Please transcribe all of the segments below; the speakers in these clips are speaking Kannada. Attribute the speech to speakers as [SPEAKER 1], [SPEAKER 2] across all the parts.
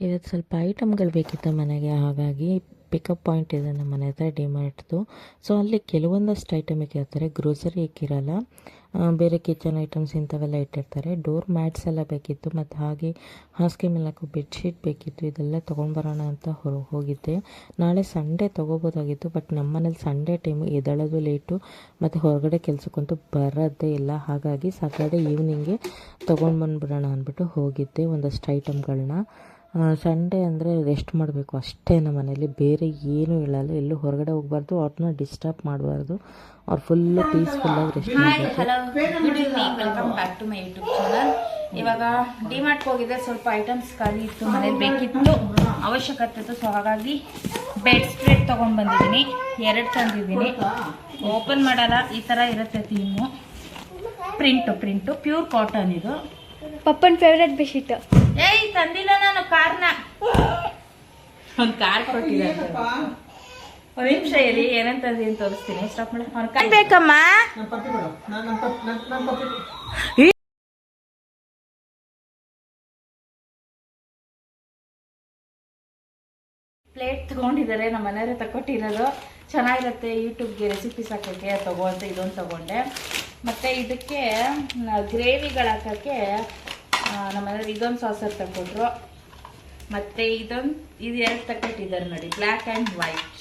[SPEAKER 1] ಇವತ್ತು ಸ್ವಲ್ಪ ಐಟಮ್ಗಳು ಬೇಕಿತ್ತು ಮನೆಗೆ, ಹಾಗಾಗಿ ಪಿಕಪ್ ಪಾಯಿಂಟ್ ಇದೆ ನಮ್ಮ ಮನೆ ಹತ್ರ ಡಿಮಾರ್ಟ್ದು ಸೊ ಅಲ್ಲಿ ಕೆಲವೊಂದಷ್ಟು ಐಟಮ್ ಇಟ್ಟಿರ್ತಾರೆ. ಗ್ರೋಸರಿ ಇಕ್ಕಿರಲ್ಲ ಬೇರೆ ಕಿಚನ್ ಐಟಮ್ಸ್ ಇಂಥವೆಲ್ಲ ಇಟ್ಟಿರ್ತಾರೆ. ಡೋರ್ ಮ್ಯಾಟ್ಸ್ ಎಲ್ಲ ಬೇಕಿತ್ತು, ಮತ್ತು ಹಾಗೆ ಹಾಸಿಗೆ ಹಾಕೋ ಬೆಡ್ಶೀಟ್ ಬೇಕಿತ್ತು. ಇದೆಲ್ಲ ತೊಗೊಂಬರೋಣ ಅಂತ ಹೊರ ಹೋಗಿದ್ದೆ. ನಾಳೆ ಸಂಡೇ ತೊಗೋಬೋದಾಗಿತ್ತು ಬಟ್ ನಮ್ಮ ಮನೇಲಿ ಸಂಡೇ ಟೈಮು ಎದಳೋದು ಲೇಟು ಮತ್ತು ಹೊರಗಡೆ ಕೆಲಸಕ್ಕಂತೂ ಬರೋದೇ ಇಲ್ಲ. ಹಾಗಾಗಿ ಸಾಟರ್ಡೆ ಈವ್ನಿಂಗೆ ತೊಗೊಂಡು ಬಂದ್ಬಿಡೋಣ ಅಂದ್ಬಿಟ್ಟು ಹೋಗಿದ್ದೆ ಒಂದಷ್ಟು ಐಟಮ್ಗಳನ್ನ ಸಂಡೇ ಅಂದರೆ ರೆಸ್ಟ್ ಮಾಡಬೇಕು. ಅಷ್ಟೇ ನಮ್ಮ ಮನೇಲಿ. ಬೇರೆ ಏನೂ ಹೇಳಲ್ಲ. ಎಲ್ಲೂ ಹೊರಗಡೆ ಹೋಗಬಾರ್ದು. ಅವ್ರನ್ನ ಡಿಸ್ಟರ್ಬ್ ಮಾಡಬಾರ್ದು. ಅವ್ರು ಫುಲ್ಲು ಪೀಸ್ಫುಲ್ಲಾಗಿ ರೆಸ್ಟ್ ಮಾಡಬೇಕು.
[SPEAKER 2] D good evening welcome back to my YouTube channel ಇವಾಗ ಡಿಮಾರ್ಟ್ಗೆ ಹೋಗಿದ್ದೆ. ಸ್ವಲ್ಪ ಐಟಮ್ಸ್ ಖಾಲಿ ಇತ್ತು. ಮನೇಲಿ ಬೇಕಿತ್ತು ಅವಶ್ಯಕತೆ ಇತ್ತು. ಸೊ ಹಾಗಾಗಿ ಬೆಡ್ ಸ್ಪ್ರೆಡ್ ತೊಗೊಂಡು ಬಂದಿದ್ದೀನಿ. ಎರಡು ತಂದಿದ್ದೀನಿ. ಓಪನ್ ಮಾಡಲ್ಲ. ಈ ಥರ ಇರುತ್ತೆ theme print print pure cotton ಇದು.
[SPEAKER 3] ಪಪ್ಪನ್ ಫೇವ್ರೆಟ್ ಬೆಡ್ಶೀಟ್
[SPEAKER 2] ಏಯ್ ತಂದಿಲ್ಲ ನಾನು ಕಾರ್ನ. ಒಂದು ಕಾರ್ ಕೊಟ್ಟಿದ್ದಾರೆ ಒಂದು ನಿಮಿಷ ಇರಿ ಏನಂತ ತೋರಿಸ್ತೀನಿ. ಸ್ಟಾಪ್ ಮಾಡಿ. ಅವ್ನ ಕಾರ್ ಬೇಕಮ್ಮ? ಪ್ಲೇಟ್ ತಗೊಂಡಿದ್ದಾರೆ ನಮ್ಮ ಮನೆಯವ್ರೆ ತಗೊಟ್ಟಿರೋದು ಚೆನ್ನಾಗಿರುತ್ತೆ ಯೂಟ್ಯೂಬ್ಗೆ ರೆಸಿಪೀಸ್ ಹಾಕೋಕ್ಕೆ ತಗೋ ಅಂತ ಇದೊಂದು ತಗೊಂಡೆ. ಮತ್ತೆ ಇದಕ್ಕೆ ಗ್ರೇವಿಗಳು ಹಾಕೋಕ್ಕೆ ನಮ್ಮ ಮನೆಯವ್ರು ಇದೊಂದು ಸಾಸರ್ ತಗೊಂಡ್ರು ಮತ್ತೆ ಇದೊಂದು ಇದು ಎರಡು ತಗೊಟ್ಟಿದ್ದಾರೆ ನೋಡಿ ಬ್ಲ್ಯಾಕ್ ಆ್ಯಂಡ್ ವೈಟ್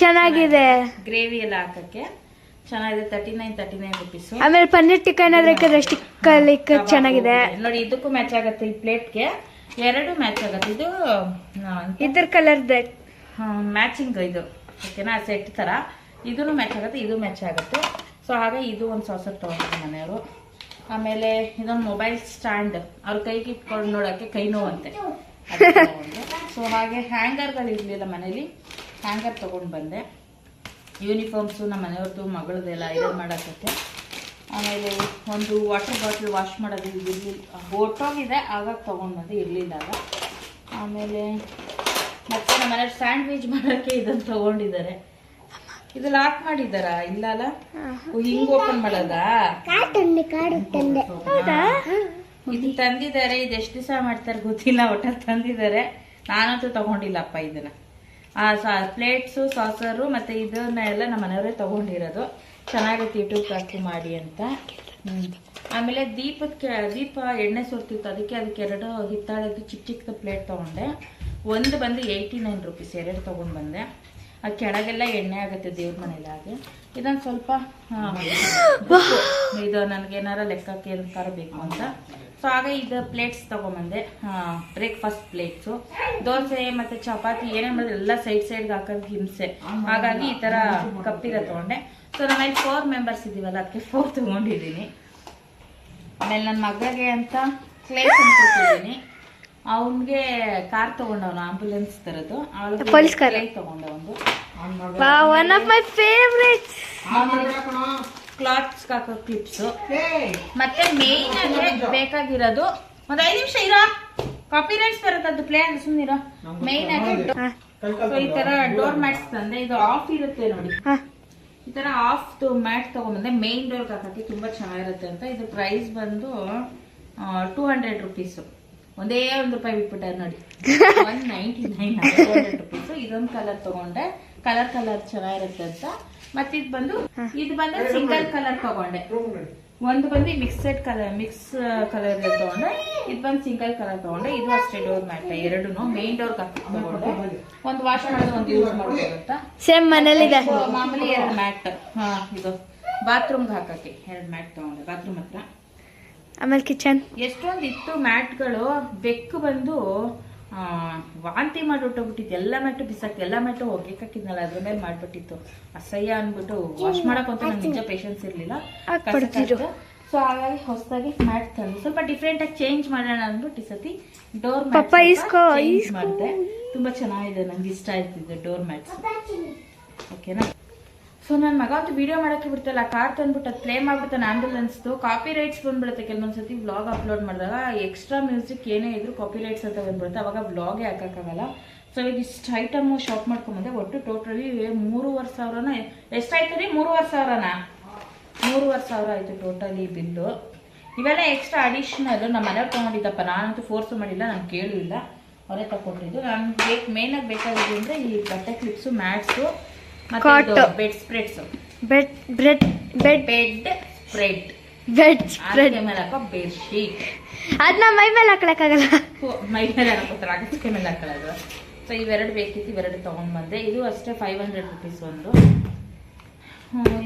[SPEAKER 3] ಚೆನ್ನಾಗಿದೆ.
[SPEAKER 2] ಗ್ರೇವಿ ಎಲ್ಲ ಹಾಕಕ್ಕೆ. ಚೆನ್ನಾಗಿದೆ thirty nine thirty nine rupees
[SPEAKER 3] ಆಮೇಲೆ ಪನ್ನೀರ್ ಟಿಕ್ಕ ಏನಾದ್ರು ಇಕ್ಕಿದ್ರೆ ಸ್ಟಿಕ್ಕಲಿಕ್ಕೆ ಚೆನ್ನಾಗಿದೆ.
[SPEAKER 2] ನೋಡಿ ಇದಕ್ಕೂ ಮ್ಯಾಚ್ ಆಗುತ್ತೆ ಈ ಪ್ಲೇಟ್ಗೆ ಎರಡು ಮ್ಯಾಚ್ ಆಗುತ್ತೆ. ಇದು
[SPEAKER 3] ಇದ್ರ ಕಲರ್
[SPEAKER 2] ಮ್ಯಾಚಿಂಗ್ ಇದು. ಓಕೆನಾ? ಸೆಟ್ ಥರ ಇದೂ ಮ್ಯಾಚ್ ಆಗುತ್ತೆ ಇದು ಮ್ಯಾಚ್ ಆಗುತ್ತೆ. ಸೊ ಹಾಗೆ ಇದು ಒಂದು ಸಾಸರ್ ತಗೊಂಡ್ರು ಮನೆಯವರು ಆಮೇಲೆ ಇದೊಂದು ಮೊಬೈಲ್ ಸ್ಟ್ಯಾಂಡ್ ಅವ್ರ ಕೈಗೆ ಇಟ್ಕೊಂಡು ನೋಡೋಕ್ಕೆ ಕೈ ನೋವಂತೆ. ಸೊ ಹಾಗೆ ಹ್ಯಾಂಗರ್ಗಳು ಇರಲಿಲ್ಲ ಮನೇಲಿ. ಹ್ಯಾಂಗರ್ ತೊಗೊಂಡು ಬಂದೆ. ಯೂನಿಫಾರ್ಮ್ಸು ನಮ್ಮ ಮನೆಯವ್ರದ್ದು ಮಗಳದೆಲ್ಲ ಐರನ್ ಮಾಡೋಕ್ಕೆ ಆಮೇಲೆ ಒಂದು ವಾಟರ್ ಬಾಟ್ಲ್ ವಾಶ್ ಮಾಡೋದು ಇರಲಿಲ್ಲ ಹೊಟ್ಟೋಗಿದೆ ಆವಾಗ ತೊಗೊಂಡು ಬಂದು ಇರಲಿಲ್ಲ ಆಮೇಲೆ ಮತ್ತೆ ನಮ್ಮ ಮನೆಯವ್ರು ಸ್ಯಾಂಡ್ವಿಚ್ ಮಾಡೋಕ್ಕೆ ಇದನ್ನು ತೊಗೊಂಡಿದ್ದಾರೆ. ಇದು ಲಾಕ್ ಮಾಡಿದ್ದಾರಾ? ಇಲ್ಲ ಅಲ್ಲ ಹಿಂಗ್ ಓಪನ್ ಮಾಡೋದಾ? ಇದು ತಂದಿದ್ದಾರೆ ಇದು ಎಷ್ಟು ದಿವಸ ಮಾಡ್ತಾರೆ ಗೊತ್ತಿಲ್ಲ ಒಟ್ಟ ತಂದಿದ್ದಾರೆ. ನಾನಂತೂ ತಗೊಂಡಿಲ್ಲಪ್ಪ ಇದನ್ನ. ಆ ಸಾ ಪ್ಲೇಟ್ಸು ಸಾಸರು ಮತ್ತು ಇದನ್ನ ಎಲ್ಲ ನಮ್ಮ ಮನೆಯವರೇ ತಗೊಂಡಿರೋದು. ಚೆನ್ನಾಗೈತೆ ಯೂಟ್ಯೂಬ್ ಕಾಕಿ ಮಾಡಿ ಅಂತ. ಆಮೇಲೆ ದೀಪಕ್ಕೆ ದೀಪ ಎಣ್ಣೆ ಸುರ್ತಿತ್ತು. ಅದಕ್ಕೆ ಅದಕ್ಕೆ ಎರಡು ಹಿತ್ತಾಳದ್ದು ಚಿಕ್ಕ ಚಿಕ್ಕದ ಪ್ಲೇಟ್ ತೊಗೊಂಡೆ. ಒಂದು ಬಂದು ಏಯ್ಟಿ ನೈನ್ ರುಪೀಸ್ ಎರಡು ತೊಗೊಂಡು ಬಂದೆ. ಅದು ಕೆಳಗೆಲ್ಲ ಎಣ್ಣೆ ಆಗುತ್ತೆ ದೇವ್ರ ಮನೇಲಿ ಹಾಗೆ. ಇದೊಂದು ಸ್ವಲ್ಪ ಆ. ಇದು ನನಗೇನಾರ ಲೆಕ್ಕಕ್ಕೆ ಕೇಳ್ತಾರ ಬೇಕು ಅಂತ. ಸೊ ಆಗ ಇದು ಪ್ಲೇಟ್ಸ್ ತೊಗೊಂಬಂದೆ. ಬ್ರೇಕ್ಫಾಸ್ಟ್ ಪ್ಲೇಟ್ಸು ದೋಸೆ ಮತ್ತು ಚಪಾತಿ ಏನೇ ಮಾಡಿದ್ರೆ ಎಲ್ಲ ಸೈಡ್ ಸೈಡ್ಗೆ ಹಾಕೋದು ಹಿಂಸೆ. ಹಾಗಾಗಿ ಈ ಥರ ಕಪ್ಪಿರ ತೊಗೊಂಡೆ. ಸೊ ನಮ್ಮಲ್ಲಿ ಫೋರ್ ಮೆಂಬರ್ಸ್ ಇದೀವಲ್ಲ ಅದಕ್ಕೆ ಫೋರ್ ತೊಗೊಂಡಿದ್ದೀನಿ. ಆಮೇಲೆ ನನ್ನ ಮಗಳಿಗೆ ಅಂತ ಕ್ಲೇಸ್ ತಂದ್ಕೊಟ್ಟಿದ್ದೀನಿ ಅವನಿಗೆ ಕಾರ್ ತಗೊಂಡವನು ಆಂಬುಲೆನ್ಸ್ ತರದು.
[SPEAKER 3] ಪೊಲೀಸ್
[SPEAKER 2] ಕಾರ್ ತಗೊಂಡ ಒಂದು.
[SPEAKER 3] One of my favourite
[SPEAKER 2] clothes ಹಾಕೋ ಕ್ಲಿಪ್ಸ್ ಮತ್ತೆ ಮೇನ್ ಅಂದ್ರೆ ಬೇಕಾಗಿರೋದು ಒಂದ್ ಐದು ನಿಮಿಷ ಇರೋ. ಕಾಪಿ ರೈಟ್ಸ್ ಬರುತ್ತೆ ಅದು ಪ್ಲೇ ಅಂತ ಸುಮ್ಮನಿರೋ ಮೇನ್ ಆಗಿ ಸೊ ಈ ತರ ಡೋರ್ ಮ್ಯಾಟ್ಸ್ ತಂದೆ. ಇದು ಆಫ್ ಇರುತ್ತೆ ನೋಡಿ. ಈ ತರ ಆಫ್ ಮ್ಯಾಟ್ ತಗೊಂಡ್ಬಂದೆ. ಮೇನ್ ಡೋರ್ ಹಾಕಕ್ಕೆ ತುಂಬಾ ಚೆನ್ನಾಗಿರುತ್ತೆ ಅಂತ. ಇದು ಪ್ರೈಸ್ ಬಂದು ಟೂ ಹಂಡ್ರೆಡ್ ರುಪೀಸ್ ಒಂದೇ ಒಂದು ರೂಪಾಯಿ ಬಿಟ್ಬಿಟ್ಟಾರೆ ನೋಡಿ. One ninety nine hundred rupees ಇದೊಂದು ಕಲರ್ ತಗೊಂಡೆ. ಕಲರ್ ಕಲರ್ ಚೆನ್ನಾಗಿರುತ್ತೆ ಅಂತ. ಮತ್ತೆ ಇದು ಬಂದು ಇದು ಬಂದು ಸಿಂಗಲ್ ಕಲರ್ ತಗೊಂಡೆ. ಒಂದು ಬಂದು ಮಿಕ್ಸೆಡ್ ಕಲರ್ ಮಿಕ್ಸ್ ಕಲರ್ ತಗೊಂಡೆ. ಇದು ಬಂದು ಸಿಂಗಲ್ ಕಲರ್ ತಗೊಂಡೆ. ಇದು ಅಷ್ಟೇ ಡೋರ್ ಮ್ಯಾಟ್ ಎರಡು ಮೇನ್ ಡೋರ್ ತಗೊಂಡೆ. ಒಂದು ವಾಶ್ ಮಾಡೋದು ಒಂದು ಯೂಸ್ ಮಾಡೋದು
[SPEAKER 3] ಸೇಮ್
[SPEAKER 2] ಮಾಮೂಲಿ ಎರಡು ಮ್ಯಾಟ್ ಹಾ ಇದು. ಬಾತ್ರೂಮ್ಗೆ ಹಾಕಕ್ಕೆ ಎರಡು ಮ್ಯಾಟ್ ತಗೊಂಡೆ. ಬಾತ್ರೂಮ್ ಹತ್ರ.
[SPEAKER 3] ಆಮೇಲೆ ಕಿಚನ್.
[SPEAKER 2] ಎಷ್ಟೊಂದು ಇತ್ತು ಮ್ಯಾಟ್ಗಳು ಬೆಕ್ಕು ಬಂದು ವಾಂತಿ ಮಾಡಿಬಿಟ್ಟೋಗ್ಬಿಟ್ಟಿತ್ತು. ಎಲ್ಲ ಮ್ಯಾಟು ಬಿಸಾಕ್ತಿ. ಎಲ್ಲ ಮ್ಯಾಟು ಒಗ್ಲಿಕ್ಕಾಕಿದ್ನಲ್ಲ ಅದ್ರ ಮೇಲೆ ಮಾಡ್ಬಿಟ್ಟಿತ್ತು. ಅಸಹ್ಯ ಅನ್ಬಿಟ್ಟು ವಾಶ್ ಮಾಡಕ್ಕಂತೂ ನಂಗೆ ನಿಜ ಪೇಷನ್ಸ್ ಇರಲಿಲ್ಲ. ಸೊ ಹಾಗಾಗಿ ಹೊಸದಾಗಿ ಮ್ಯಾಟ್ ತಂದು. ಸ್ವಲ್ಪ ಡಿಫ್ರೆಂಟ್ ಆಗಿ ಚೇಂಜ್ ಮಾಡೋಣ ಅಂದ್ಬಿಟ್ಟು ಈ ಸತಿ ಡೋರ್
[SPEAKER 3] ಮ್ಯಾಟ್
[SPEAKER 2] ಚೇಂಜ್ ಮಾಡಿದೆ. ತುಂಬಾ ಚೆನ್ನಾಗಿದೆ ನಂಗೆ ಇಷ್ಟ ಆಯ್ತಿದೆ ಡೋರ್ ಮ್ಯಾಟ್ಸ್. ಓಕೆನಾ ಸೊ ನನ್ನ ಮಗ ಅಂತೂ ವೀಡಿಯೋ ಮಾಡೋಕ್ಕೆ ಬಿಡ್ತಲ್ಲ, ಕಾರ್ ತಂದ್ಬಿಟ್ಟು ಅದು ಪ್ಲೇ ಮಾಡ್ಬಿಡ್ತಾನೆ ಆ್ಯಂಬುಲೆನ್ಸ್ದು ಕಾಪಿ ರೈಟ್ಸ್ ಬಂದ್ಬಿಡುತ್ತೆ ಕೆಲವೊಂದು ಸತಿ ವ್ಲಾಗ್ ಅಪ್ಲೋಡ್ ಮಾಡಿದಾಗ. ಎಕ್ಸ್ಟ್ರಾ ಮ್ಯೂಸಿಕ್ ಏನೇ ಇದ್ರು ಕಾಪಿ ರೈಟ್ಸ್ ಅಂತ ಬಂದ್ಬಿಡುತ್ತೆ, ಅವಾಗ ವ್ಲಾಗೇ ಹಾಕೋಕ್ಕಾಗಲ್ಲ. ಸೊ ಇಷ್ಟು ಐಟಮು ಶಾಪ್ ಮಾಡ್ಕೊಂಬಂದೆ, ಒಟ್ಟು ಟೋಟಲಿ ಮೂರುವರೆ ಸಾವಿರನ, ಎಷ್ಟಾಯ್ತು ರೀ? ಮೂರುವರೆ ಸಾವಿರನ? ಮೂರುವರೆ ಸಾವಿರ ಆಯಿತು ಟೋಟಲಿ ಬಿಲ್ಲು. ಇವೆಲ್ಲ ಎಕ್ಸ್ಟ್ರಾ ಅಡಿಷ್ನಲ್ ನಮ್ಮ ಮನೆಯವ್ರು ತೊಗೊಂಡಿದ್ದಪ್ಪ. ನಾನಂತೂ ಫೋರ್ಸ್ ಮಾಡಿಲ್ಲ, ನಾನು ಕೇಳಿಲ್ಲ ಅವರೇ ತಗೊಂಡಿದ್ದು ನಾನು ಬೇಕು ಮೇನಾಗಿ ಬೇಕಾಗಿದ್ದು ಅಂದರೆ ಈ ಬಟ್ಟೆ clips mats bed spreads
[SPEAKER 3] bed bread bed
[SPEAKER 2] bed spread
[SPEAKER 3] bed spread
[SPEAKER 2] ಮೇಲೆ ಹಾಕೋ ಬೆಡ್ ಶೀಟ್
[SPEAKER 3] ಅದನ್ನ ಮೈ ಮೇಲೆ ಹಾಕ್ಳಕ್ಕಾಗಲ್ಲ
[SPEAKER 2] ಮೈ ಮೇಲೆ ಹಾಕೋತಾರೆ ಅಗಸ್ಕೆ ಮೇಲೆ ಹಾಕೊಳ್ಳೋದು ಸೊ ಇವೆರಡು ಬೇಕಿತ್ತು ಇವೆರಡು ತೊಗೊಂಡು ಬಂದೆ. ಇದು ಅಷ್ಟೇ ಫೈವ್ ಹಂಡ್ರೆಡ್ ರುಪೀಸ್ ಒಂದು.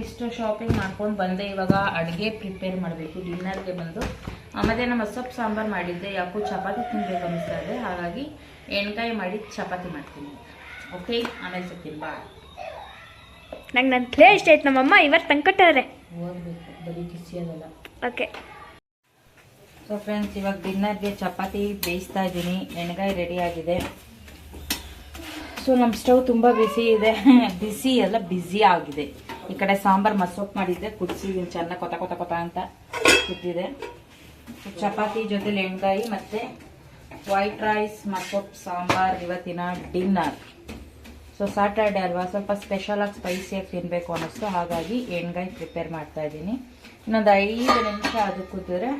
[SPEAKER 2] ಇಷ್ಟು ಶಾಪಿಂಗ್ ಮಾಡ್ಕೊಂಡು ಬಂದೆ. ಇವಾಗ ಅಡುಗೆ ಪ್ರಿಪೇರ್ ಮಾಡಬೇಕು ಡಿನ್ನರ್ಗೆ ಬಂದು. ಆಮೇಲೆ ನಮ್ಮ ಸೊಪ್ಪು ಸಾಂಬಾರು ಮಾಡಿದ್ದೆ. ಯಾಕೋ ಚಪಾತಿ ತಿನ್ಬೇಕು ಅನಿಸ್ತಾ ಇದೆ. ಹಾಗಾಗಿ ಎಣ್ಕಾಯಿ ಮಾಡಿ ಚಪಾತಿ ಮಾಡ್ತೀನಿ. ಓಕೆ ಆಮೇಲೆ ಸಿಗ್ತೀನಿ. ಬಾ
[SPEAKER 3] ನಂಗೆ ನನ್ನ ಪ್ಲೇ ಇಷ್ಟ ಆಯ್ತು ನಮ್ಮಮ್ಮ ಇವತ್ತು
[SPEAKER 2] ತಂಗೆ
[SPEAKER 3] ಓಕೆ
[SPEAKER 2] ಸೊ ಫ್ರೆಂಡ್ಸ್ ಇವಾಗ ಡಿನ್ನರ್ಗೆ ಚಪಾತಿ ಬೇಯಿಸ್ತಾ ಇದ್ದೀನಿ. ಎಣ್ಗಾಯಿ ರೆಡಿ ಆಗಿದೆ. ಸೊ ನಮ್ಮ ಸ್ಟವ್ ತುಂಬ ಬಿಸಿ ಇದೆ. ಬಿಸಿ ಎಲ್ಲ ಬಿಸಿ ಆಗಿದೆ. ಈ ಕಡೆ ಸಾಂಬಾರು ಮಸೋಪ್ ಮಾಡಿದ್ದೆ. ಕುದಿಸಿದ್ದೀನಿ ಚೆನ್ನಾಗಿ ಕೊತ ಕೊತ ಕೊತ ಅಂತ ಕುದ್ದಿದೆ ಚಪಾತಿ ಜೊತೆಲಿ ಎಣ್ಗಾಯಿ ಮತ್ತು ವೈಟ್ ರೈಸ್ ಮಸೋಪ್ ಸಾಂಬಾರ್ ಇವತ್ತಿನ ಡಿನ್ನರ್ ಸೊ ಸಾಟರ್ಡೆ ಅಲ್ವಾ? ಸ್ವಲ್ಪ ಸ್ಪೆಷಲಾಗಿ ಸ್ಪೈಸಿಯಾಗಿ ತಿನ್ನಬೇಕು ಅನ್ನಿಸ್ತು. ಹಾಗಾಗಿ ಎಣ್ಗಾಯಿ ಪ್ರಿಪೇರ್ ಮಾಡ್ತಾ ಇದ್ದೀನಿ. ಇನ್ನೊಂದು ಐದು ನಿಮಿಷ ಅದು ಕುದಿದ್ರೆ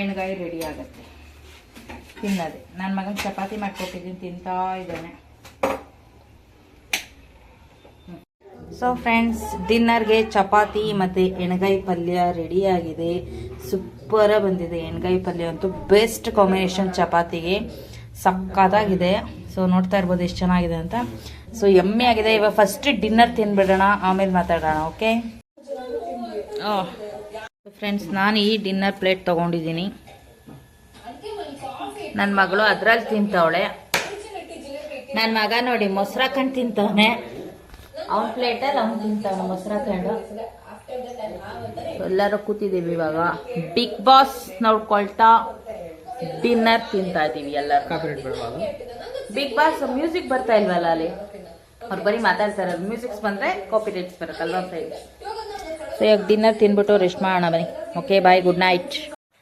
[SPEAKER 2] ಎಣ್ಗಾಯಿ ರೆಡಿ ಆಗುತ್ತೆ. ತಿನ್ನೋದೆ. ನನ್ನ ಮಗನ ಚಪಾತಿ ಮಾಡ್ಕೊಟ್ಟಿದ್ದೀನಿ, ತಿಂತಾ ಇದ್ದಾನೆ. ಸೊ ಫ್ರೆಂಡ್ಸ್ ಡಿನ್ನರ್ಗೆ ಚಪಾತಿ ಮತ್ತು ಎಣ್ಗಾಯಿ ಪಲ್ಯ ರೆಡಿ ಆಗಿದೆ. ಸೂಪರ ಬಂದಿದೆ ಎಣ್ಗಾಯಿ ಪಲ್ಯ ಅಂತೂ. ಬೆಸ್ಟ್ ಕಾಂಬಿನೇಷನ್ ಚಪಾತಿಗೆ ಸಕ್ಕತ್ತಾಗಿದೆ. ಸೊ ನೋಡ್ತಾ ಇರ್ಬೋದು ಎಷ್ಟು ಚೆನ್ನಾಗಿದೆ ಅಂತ. ಸೊ ಎಮ್ಮೆ ಆಗಿದೆ ಇವಾಗ ಫಸ್ಟ್ ಡಿನ್ನರ್ ತಿನ್ಬಿಡೋಣ ಆಮೇಲೆ ಮಾತಾಡೋಣ ಓಕೆ ಫ್ರೆಂಡ್ಸ್ ನಾನು ಈ ಡಿನ್ನರ್ ಪ್ಲೇಟ್ ತೊಗೊಂಡಿದ್ದೀನಿ. ನನ್ನ ಮಗಳು ಅದ್ರಲ್ಲಿ ತಿಂತವಳೆ. ನನ್ನ ಮಗ ನೋಡಿ ಮೊಸರಾಕಂಡು ತಿಂತವನೆ. ಅವನ ಪ್ಲೇಟಲ್ಲಿ ಅವ್ನು ತಿಂತವನು ಮೊಸರಾಕಂಡು. ಎಲ್ಲರೂ ಕೂತಿದ್ದೀವಿ ಇವಾಗ. ಬಿಗ್ ಬಾಸ್ ನೋಡ್ಕೊಳ್ತಾ ಡಿನ್ನರ್ ತಿಂತಾ ಇದ್ದೀವಿ ಎಲ್ಲರೂ. ಬಿಗ್ ಬಾಸ್ ಮ್ಯೂಸಿಕ್ ಬರ್ತಾ ಇಲ್ವಲ್ಲ ಅಲ್ಲಿ? ಅವ್ರು ಬರೀ ಮಾತಾಡ್ತಾರೆ. ಮ್ಯೂಸಿಕ್ಸ್ ಬಂದರೆ ಕಾಪಿ ರೈಟ್ಸ್ ಬರುತ್ತಲ್ವಾ ಸೈಡ್ ಸೊ ಇವಾಗ ಡಿನ್ನರ್ ತಿನ್ಬಿಟ್ಟು ರೆಸ್ಟ್ ಮಾಡೋಣ ಬನ್ನಿ. ಓಕೆ ಬಾಯ್ ಗುಡ್ ನೈಟ್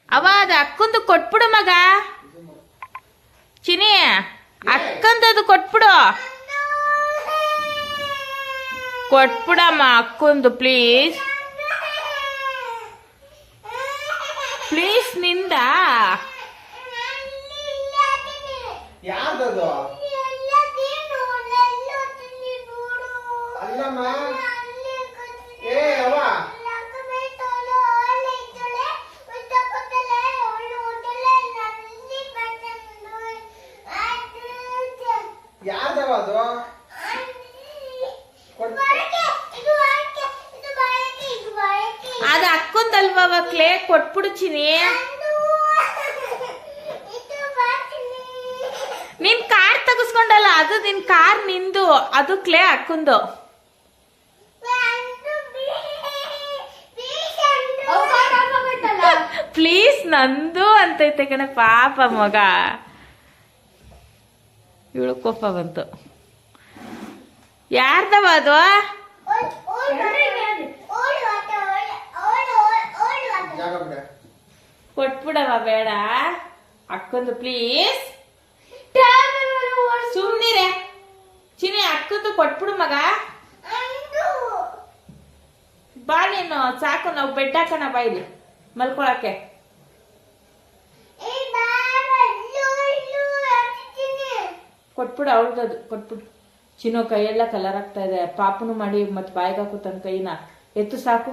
[SPEAKER 2] ಅವ ಅದು ಅಕ್ಕಂದು ಕೊಟ್ಬಿಡು ಮಗ. ಚಿನಿ ಅಕ್ಕಂದದು ಅದು ಕೊಟ್ಬಿಡು. ಕೊಟ್ಬಿಡಮ್ಮ ಅಕ್ಕಂದು ಪ್ಲೀಸ್ ಪ್ಲೀಸ್ನಿಂದ
[SPEAKER 4] ಯಾರ್ದದು ಅಲ್ಲಮ್ಮ ಏ ಅವ್ವ ಯಾರ್ದವ ಅದು ಕೊಡ್-
[SPEAKER 2] ಅದು ಅಕ್ಕಂದಲ್ವಾ ಕ್ಲೇ ಕೊಟ್ಬಿಡ್ತೀನಿ ನಿನ್ ಕಾರ್ ತಗಿಸ್ಕೊಂಡಲ್ಲ, ಅದು ನಿನ್ ಕಾರ್ ನಿಂದು, ಅದು ಕ್ಲೇ ಅಕ್ಕಂದು. ಪ್ಲೀಸ್ ನಂದು ಅಂತೈತೆ ಕಣೆ ಪಾಪ ಮಗ. ಇವಳು ಕೋಪ ಬಂತು. ಯಾರ್ದವ ಅದು? ಕೊಟ್ಬಿಡವ ಬೇಡ. ಅಕ್ಕಂದು ಪ್ಲೀಸ್ ಸುಮ್ನಿರೆ. ಚಿನಿ ಅಕ್ಕಂದು ಕೊಟ್ಬಿಡು ಮಗ. ಬಾ ನೀನು, ಸಾಕು, ನಾವು ಬೆಡ್ ಹಾಕೋಣ, ಬಾ ಇಲ್ಲಿ. ಮಲ್ಕೊಳಕ್ಕೆ. ಕೊಟ್ಬಿಡು ಅವ್ರದ್ದು ಕೊಟ್ಬಿಡು. ಚಿನ್ನೋ ಕೈಯೆಲ್ಲ ಕಲರ್ ಆಗ್ತಾ ಇದೆ. ಪಾಪನು ಮಾಡಿ ಮತ್ತೆ ಬಾಯಿಗೆ ಹಾಕು ತನ್ನ ಕೈನ ಎತ್ತು ಸಾಕು.